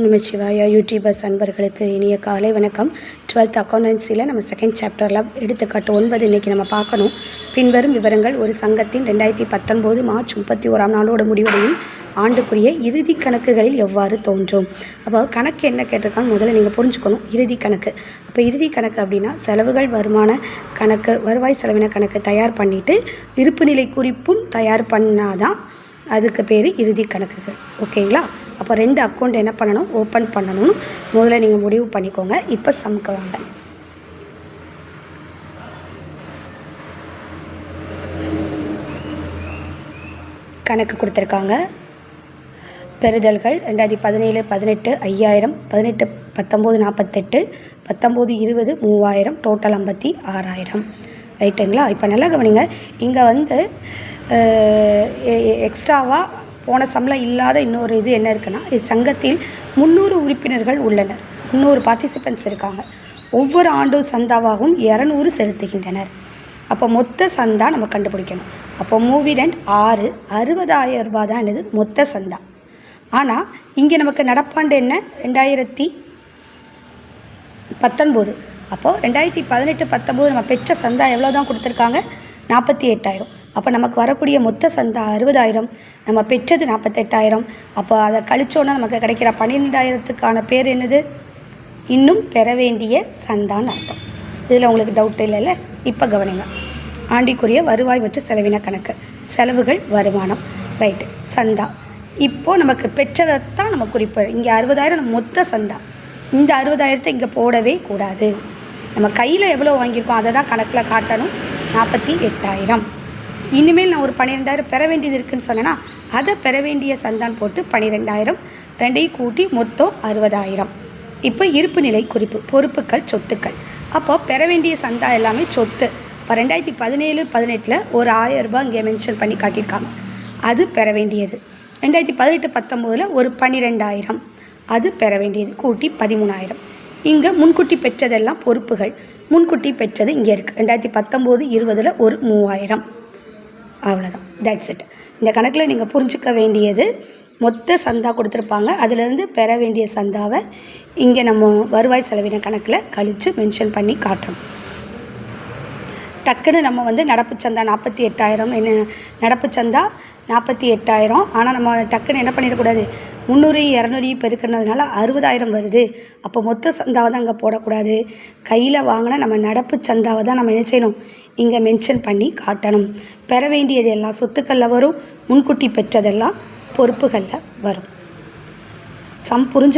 ஓம் சிவாயா YouTubers அன்பர்களுக்கு இனிய காலை வணக்கம். டுவெல்த் அக்கௌண்டன்சியில் நம்ம செகண்ட் சாப்டரில் எடுத்துக்காட்டு ஒன்பது இன்றைக்கி நம்ம பார்க்கணும். பின்வரும் விவரங்கள் ஒரு சங்கத்தின் ரெண்டாயிரத்தி பத்தொன்பது மார்ச் முப்பத்தி ஓராம் நாளோட முடிவடையும் ஆண்டுக்குரிய இறுதி கணக்குகளில் எவ்வாறு தோன்றும்? அப்போ கணக்கு என்ன கேட்டிருக்கான்னு முதல்ல நீங்கள் புரிஞ்சுக்கணும். இறுதி கணக்கு. அப்போ இறுதி கணக்கு அப்படின்னா செலவுகள் வருமான கணக்கு வருவாய் செலவின கணக்கு தயார் பண்ணிவிட்டு இருப்புநிலை குறிப்பும் தயார் பண்ணாதான் அதுக்கு பேர் இறுதி கணக்குகள். ஓகேங்களா? அப்போ ரெண்டு அக்கௌண்ட் என்ன பண்ணணும்? ஓப்பன் பண்ணணும். முதல்ல நீங்கள் முடிவு பண்ணிக்கோங்க. இப்போ சமுக்கு வாங்க. கணக்கு கொடுத்துருக்காங்க. பெறுதல்கள் ரெண்டாயிரத்தி பதினேழு பதினெட்டு ஐயாயிரம் பதினெட்டு பத்தொம்போது நாற்பத்தெட்டு பத்தொம்போது இருபது மூவாயிரம் டோட்டல் ஐம்பத்தி ஆறாயிரம். ரைட்டுங்களா இப்போ நல்லா கவனிங்க. இங்கே வந்து எக்ஸ்ட்ராவாக போன சம்பளம் இல்லாத இன்னொரு இது என்ன இருக்குன்னா இது சங்கத்தில் முந்நூறு உறுப்பினர்கள் உள்ளனர். முந்நூறு பார்ட்டிசிபென்ட்ஸ் இருக்காங்க. ஒவ்வொரு ஆண்டும் சந்தாவாகவும் இரநூறு செலுத்துகின்றனர். அப்போ மொத்த சந்தா நம்ம கண்டுபிடிக்கணும். அப்போ மூவி ரெண்ட் ஆறு அறுபதாயிரம் ரூபாய் தான் என்னது? மொத்த சந்தா. ஆனால் இங்கே நமக்கு நடப்பாண்டு என்ன? ரெண்டாயிரத்தி பத்தொன்பது. அப்போது ரெண்டாயிரத்தி பதினெட்டு பத்தொம்போது நம்ம பெற்ற சந்தா எவ்வளோ தான் கொடுத்துருக்காங்க? நாற்பத்தி எட்டாயிரம். அப்போ நமக்கு வரக்கூடிய மொத்த சந்தா அறுபதாயிரம் நம்ம பெற்றது நாற்பத்தெட்டாயிரம் அப்போ அதை கழிச்சோன்னா நமக்கு கிடைக்கிற பன்னிரெண்டாயிரத்துக்கான பேர் என்னது? இன்னும் பெற வேண்டிய சந்தான்னு அர்த்தம். இதில் உங்களுக்கு டவுட் இல்லைல்ல இப்போ கவனிங்க. ஆண்டிக்குரிய வருவாய் மற்றும் செலவின கணக்கு. செலவுகள் வருமானம். ரைட்டு சந்தா. இப்போது நமக்கு பெற்றதைத்தான் நம்ம குறிப்பு இங்கே அறுபதாயிரம் மொத்த சந்தா. இந்த அறுபதாயிரத்தை இங்கே போடவே கூடாது. நம்ம கையில் எவ்வளோ வாங்கியிருக்கோம்? அதை தான் கணக்கில் காட்டணும். நாற்பத்தி எட்டாயிரம். இனிமேல் நான் ஒரு பன்னிரெண்டாயிரம் பெற வேண்டியது இருக்குன்னு சொன்னேன்னா அதை பெற வேண்டிய சந்தான் போட்டு பன்னிரெண்டாயிரம் ரெண்டையும் கூட்டி மொத்தம் அறுபதாயிரம். இப்போ இருப்பு நிலை குறிப்பு பொறுப்புகள் சொத்துக்கள். அப்போ பெற வேண்டிய சந்தா எல்லாமே சொத்து. இப்போ ரெண்டாயிரத்தி பதினேழு பதினெட்டில் ஒரு ஆயிரம் ரூபாய் இங்கே மென்ஷன் பண்ணி காட்டியிருக்காங்க. அது பெற வேண்டியது. ரெண்டாயிரத்தி பதினெட்டு பத்தொம்போதில் ஒரு பன்னிரெண்டாயிரம் அது பெற வேண்டியது கூட்டி பதிமூணாயிரம். இங்கே முன்கூட்டி பெற்றதெல்லாம் பொறுப்புகள். முன்கூட்டி பெற்றது இங்கே இருக்குது ரெண்டாயிரத்தி பத்தொம்போது இருபதில் ஒரு மூவாயிரம். அவ்வளோதான் தட்ஸ் இட் இந்த கணக்கில் நீங்கள் புரிஞ்சுக்க வேண்டியது மொத்த சந்தா கொடுத்துருப்பாங்க. அதிலேருந்து பெற வேண்டிய சந்தாவை இங்கே நம்ம வருவாய் செலவின கணக்கில் கழித்து மென்ஷன் பண்ணி காட்டணும் டக்குன்னு நம்ம வந்து நடப்பு சந்தா நாற்பத்தி எட்டாயிரம் என்ன நடப்பு சந்தா நாற்பத்தி எட்டாயிரம். ஆனால் நம்ம டக்குன்னு என்ன பண்ணிடக்கூடாது? முந்நூறு இரநூறையும் பெருக்கிறதுனால அறுபதாயிரம் வருது. அப்போ மொத்த சந்தாவை தான் அங்கே போடக்கூடாது. கையில் வாங்கினா நம்ம நடப்பு சந்தாவை தான் நம்ம என்ன செய்யணும்? இங்கே மென்ஷன் பண்ணி காட்டணும். பெற வேண்டியது எல்லாம் சொத்துக்களில் வரும். முன்கூட்டி பெற்றதெல்லாம் பொறுப்புகளில் வரும். சம் புரிஞ்சு